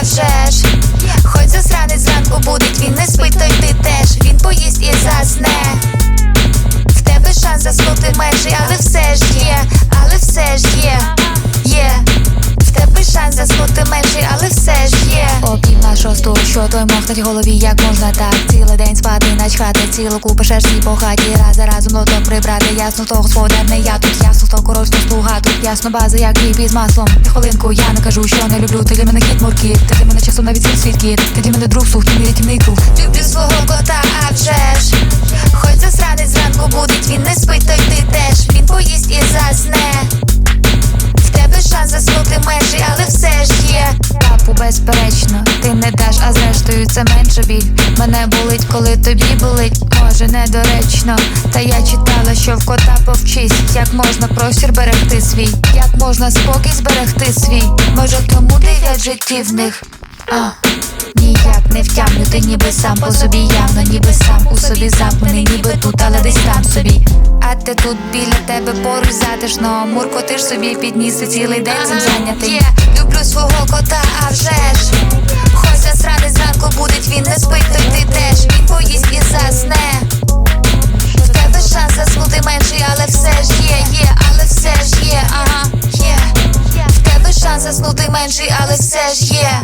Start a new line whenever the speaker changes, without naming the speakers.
а Хоч засранець зранку будить, він не спить, то й ти теж. Він поїсть і засне. В тебе шанс заснути менший, але все ж є, але все ж
що той мохтать голові, як можна так? Цілий день спати, начхати, цілу купу шерсті по хаті. Раз за разом лоток прибрати, ясно, то господар не я. Тут Ясно, то корочно слуга. Тут, ясно, база, як хліб із маслом. Ти хвилинку, я не кажу, що не люблю, ти для мене хід мурки Ти для мене часом навіть свідки Ти для мене друг, сух, ти мій рятівний круг
Люблю свого кота, а
це менше біль. Мене болить, коли тобі болить, може недоречно. Та я читала, що в кота повчись, як можна простір берегти свій, як можна спокій зберегти свій. Може, тому дев'ять життів в них. А. Ніяк не втямлю, ти ніби сам по собі явно, ніби сам у собі замкнений, ніби тут, але десь там собі. А ти тут біля тебе поруч затишно, муркотиш собі підніс цілий день цим зайнятий.
Є, люблю свого куди менший, але все ж є.